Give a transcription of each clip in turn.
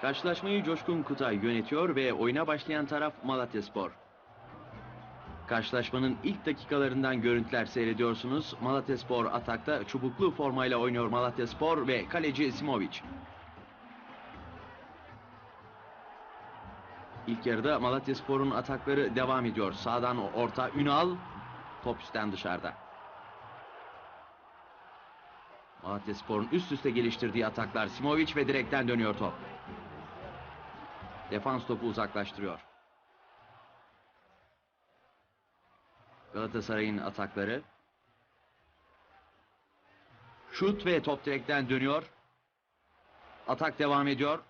Karşılaşmayı Coşkun Kutay yönetiyor ve oyuna başlayan taraf Malatyaspor. Karşılaşmanın ilk dakikalarından görüntüler seyrediyorsunuz. Malatyaspor atakta çubuklu formayla oynuyor Malatyaspor ve kaleci Simovic. İlk yarıda Malatyaspor'un atakları devam ediyor. Sağdan orta Ünal, top üstten dışarıda. Malatyaspor'un üst üste geliştirdiği ataklar Simovic ve direkten dönüyor top. Defans topu uzaklaştırıyor. Galatasaray'ın atakları. Şut ve top direkten dönüyor. Atak devam ediyor.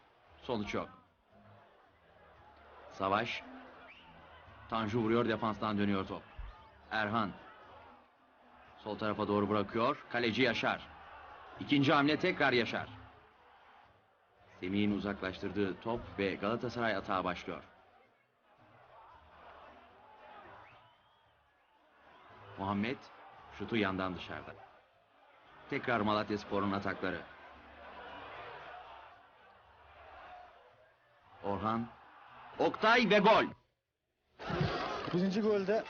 Sonuç yok. Savaş. Tanju vuruyor defanstan dönüyor top. Erhan. Sol tarafa doğru bırakıyor. Kaleci Yaşar. İkinci hamle tekrar Yaşar. Semih'in uzaklaştırdığı top ve Galatasaray atağa başlıyor. Muhammed şutu yandan dışarıda. Tekrar Malatyaspor'un atakları. Orhan. Oktay ve gol. Birinci golde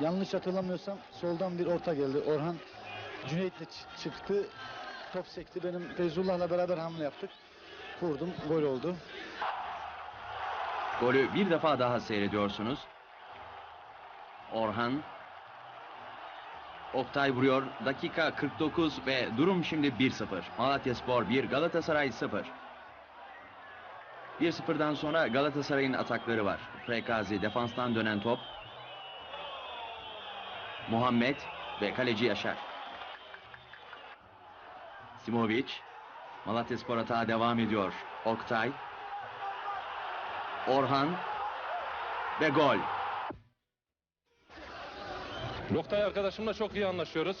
yanlış hatırlamıyorsam soldan bir orta geldi. Orhan Cüneyt'le çıktı. Top sekti. Benim Feyzullah'la beraber hamle yaptık. Vurdum. Gol oldu. Golü bir defa daha seyrediyorsunuz. Orhan. Oktay vuruyor. Dakika 49 ve durum şimdi 1-0. Malatyaspor 1, Galatasaray 0. 1-0'dan sonra Galatasaray'ın atakları var. Prekazi defanstan dönen top. Muhammed ve kaleci Yaşar. Simovic. Malatyaspor atağa devam ediyor. Oktay. Orhan ve gol. Oktay arkadaşımla çok iyi anlaşıyoruz.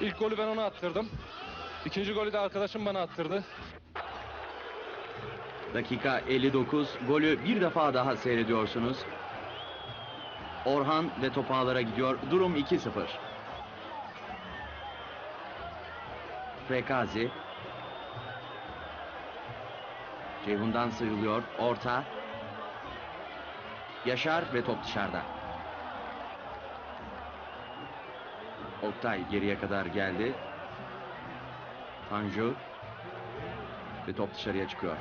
İlk golü ben ona attırdım. İkinci golü de arkadaşım bana attırdı. Dakika 59. Golü bir defa daha seyrediyorsunuz. Orhan ve top ağlara gidiyor. Durum 2-0. Prekazi. Ceyhun'dan sıyrılıyor. Orta. Yaşar ve top dışarıda. Oktay geriye kadar geldi. Tanju. Ve top dışarıya çıkıyor.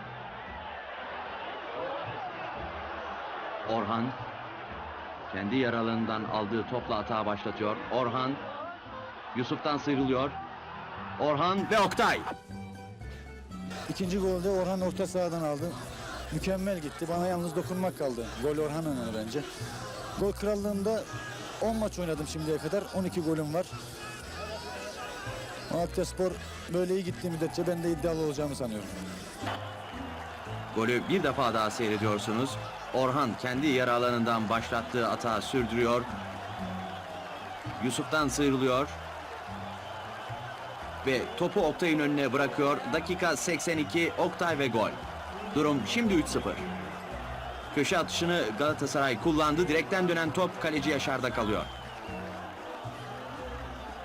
Orhan kendi yaralığından aldığı topla atağa başlatıyor. Orhan Yusuf'tan sıyrılıyor. Orhan ve Oktay. İkinci golde Orhan orta sahadan aldı. Mükemmel gitti. Bana yalnız dokunmak kaldı. Gol Orhan'ın bence. Gol krallığında 10 maç oynadım şimdiye kadar. 12 golüm var. Malatyaspor böyle iyi gittiği müddetçe ben de iddialı olacağımı sanıyorum. Golü bir defa daha seyrediyorsunuz. Orhan kendi yarı alanından başlattığı atağı sürdürüyor. Yusuf'tan sıyrılıyor. Ve topu Oktay'ın önüne bırakıyor. Dakika 82 Oktay ve gol. Durum şimdi 3-0. Köşe atışını Galatasaray kullandı. Direkten dönen top kaleci Yaşar'da kalıyor.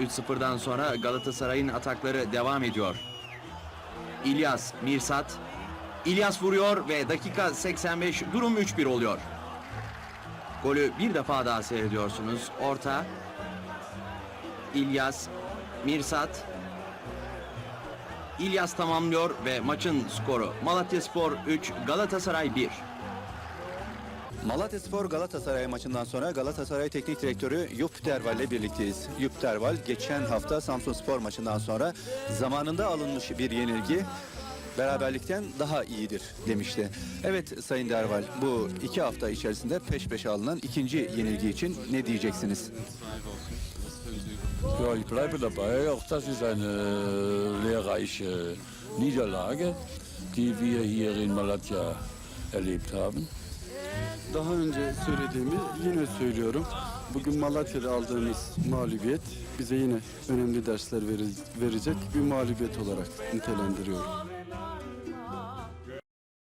3-0'dan sonra Galatasaray'ın atakları devam ediyor. İlyas, Mirsat, İlyas vuruyor ve dakika 85 durum 3-1 oluyor. Golü bir defa daha seyrediyorsunuz. Orta. İlyas, Mirsat. İlyas tamamlıyor ve maçın skoru Malatyaspor 3, Galatasaray 1. Malatyaspor Galatasaray maçından sonra Galatasaray Teknik Direktörü Yup Derval ile birlikteyiz. Yup Derval geçen hafta Samsun Spor maçından sonra zamanında alınmış bir yenilgi beraberlikten daha iyidir demişti. Evet Sayın Derval bu iki hafta içerisinde peş peşe alınan ikinci yenilgi için ne diyeceksiniz? Ja, ich bleibe dabei. Auch das ist eine lehrreiche Niederlage, die wir hier in Malatya erlebt haben. Daha önce söylediğimi yine söylüyorum. Bugün Malatya'da aldığımız mağlubiyet bize yine önemli dersler verecek bir mağlubiyet olarak nitelendiriyorum.